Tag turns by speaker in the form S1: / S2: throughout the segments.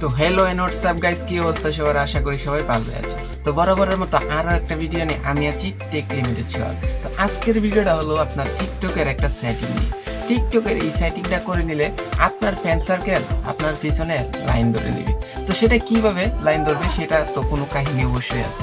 S1: তো hello and WhatsApp guys কি অবস্থা সবার? আশা করি সবাই ভালো আছে। তো বরাবরের মতো আরও একটা ভিডিও নিয়ে আমি আছি টেক লিমিটেড ছোঁয়া তো আজকের ভিডিওটা হলো আপনার টিকটকের একটা সেটিং নিয়ে। টিকটকের এই সেটিংটা করে নিলে আপনার ফ্যান সার্কেল আপনার পিছনে লাইন ধরে নেবে। তো সেটা কীভাবে লাইন ধরবে সেটা তো কোনো কাহিনী অবশ্যই আছে।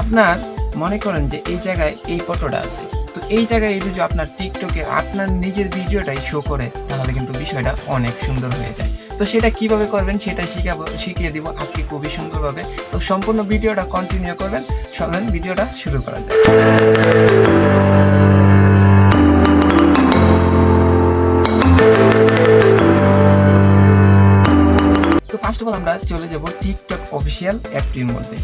S1: আপনার মনে করেন যে এই জায়গায় এই ফটোটা আছে। তো এই জায়গায় এই যদি আপনার টিকটকে আপনার নিজের ভিডিওটাই শো করে, তাহলে কিন্তু বিষয়টা অনেক সুন্দর হয়ে যায়। তো সেটা কীভাবে করবেন সেটা শিখাবো, শিখিয়ে দিব আজকে খুবই সুন্দরভাবে। তো সম্পূর্ণ ভিডিওটা কন্টিনিউ করবেন, চলেন ভিডিওটা শুরু করা যায় তো ফার্স্ট অফ অল আমরা চলে যাব টিকটক অফিসিয়াল অ্যাপটির মধ্যে।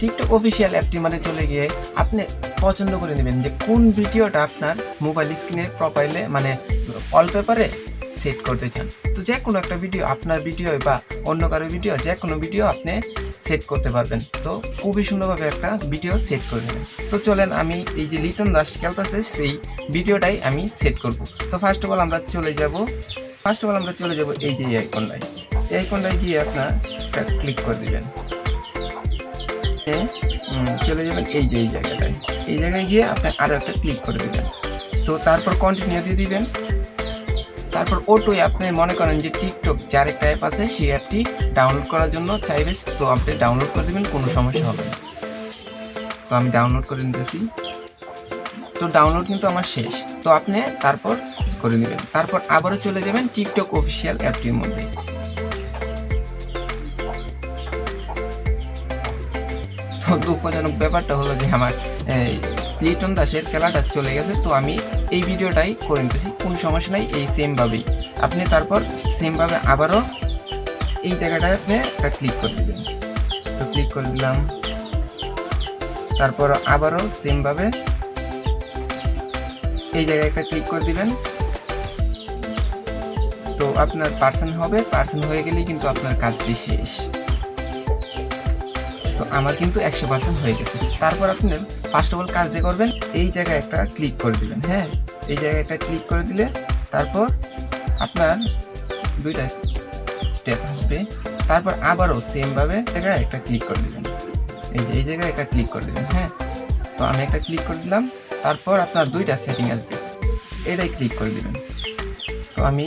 S1: টিকটক অফিসিয়াল অ্যাপটির মধ্যে চলে গিয়ে আপনি পছন্দ করে নেবেন যে কোন ভিডিওটা আপনার মোবাইল স্ক্রিনের প্রোফাইলে মানে ওয়ালপেপারে সেট করতে চান, তো যে কোনো একটা ভিডিও আপনার ভিডিও বা অন্য কারও ভিডিও যে কোনো ভিডিও আপনি সেট করতে পারবেন। তো খুবই সুন্দরভাবে একটা ভিডিও সেট করে নেবেন। তো চলেন আমি এই যে লিটন দাস ক্যালপাসে সেই ভিডিওটাই আমি সেট করব। তো ফার্স্ট অফ অল আমরা চলে যাব ফার্স্ট অফ অল আমরা চলে যাব এই যে আইকনটায় এই আইকনটায় গিয়ে আপনার ক্লিক করে দিবেন। চলে যাবেন এই যে এই জায়গাটায়। এই জায়গায় গিয়ে আপনি আরও একটা ক্লিক করে দিবেন। তো তারপর কন্টিনিউ দিয়ে দিবেন। তারপর ওটোই আপনি মনে করেন যে টিকটক যার একটা অ্যাপ আছে, সেই অ্যাপটি ডাউনলোড করার জন্য চাইবে, তো আপনি ডাউনলোড করে দেবেন, কোনো সমস্যা হবে না। তো আমি ডাউনলোড করে নিতেছি। তো ডাউনলোড কিন্তু আমার শেষ। তো আপনি তারপর করে নেবেন। তারপর আবারও চলে যাবেন টিকটক অফিসিয়াল অ্যাপটির মধ্যে। তো দুঃখজনক ব্যাপারটা হলো যে আমার লিটন দাসের খেলাটা চলে গেছে, তো আমি এই ভিডিওটাই করে নিতেছি। কোনো সমস্যা নাই, এই সেমভাবেই আপনি তারপর সেমভাবে আবারও এই জায়গাটায় আপনি একটা ক্লিক করে দেবেন। তো ক্লিক করে দিলাম। তারপর আবারও সেমভাবে এই জায়গায় একটা ক্লিক করে দিবেন। তো আপনার পার্সন হবে পার্সন হয়ে গেলেই কিন্তু আপনার কাজটি শেষ। তো আমার কিন্তু একশো পার্সেন্ট হয়ে গেছে। তারপর আপনি ফার্স্ট অফ অল কাজটি করবেন, এই জায়গায় একটা ক্লিক করে দিবেন হ্যাঁ? এই জায়গায় একটা ক্লিক করে দিলে, তারপর আপনার দুইটা স্টেপ আসবে। তারপর আবারও সেমভাবে জায়গায় একটা ক্লিক করে দিবেন এই যে, এই জায়গায় একটা ক্লিক করে দিবেন হ্যাঁ? তো আমি একটা ক্লিক করে দিলাম, তারপর আপনার দুইটা সেটিং আসবে। এটাই ক্লিক করে দিবেন তো আমি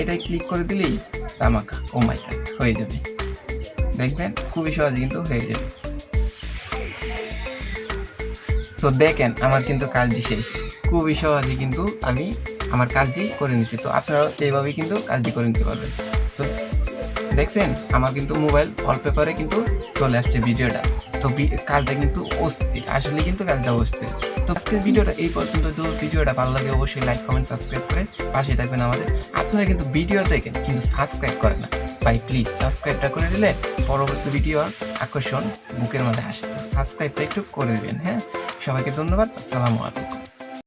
S1: এটাই ক্লিক করে দিলেই তামাকা ও মাই হয়ে যাবে। দেখবেন, খুবই সহজে কিন্তু হয়ে যাবে। তো দেখেন, আমার কিন্তু কাজটি শেষ। খুবই সহজে কিন্তু আমি আমার কাজটি করে নিছি তো আপনারাও এইভাবেই কিন্তু কাজটি করে নিতে পারবেন। তো দেখছেন, আমার কিন্তু মোবাইল ওয়ালপেপারে কিন্তু চলে আসছে ভিডিওটা। তো কাজটা কিন্তু অস্থির। আসলে কিন্তু কাজটা অস্থির। তো আজকের ভিডিওটা এই পর্যন্ত। তো ভিডিওটা ভালো লাগে অবশ্যই লাইক কমেন্ট সাবস্ক্রাইব করে পাশে থাকবেন আমাদের। আপনারা কিন্তু ভিডিও দেখেন কিন্তু সাবস্ক্রাইব করেন না। ভাই প্লিজ সাবস্ক্রাইবটা করে দিলে পরবর্তী ভিডিও আকর্ষণ বুকের মধ্যে আসে। তো সাবস্ক্রাইবটা একটু করে দেবেন হ্যাঁ? সবাইকে ধন্যবাদ। আসসালামু আলাইকুম।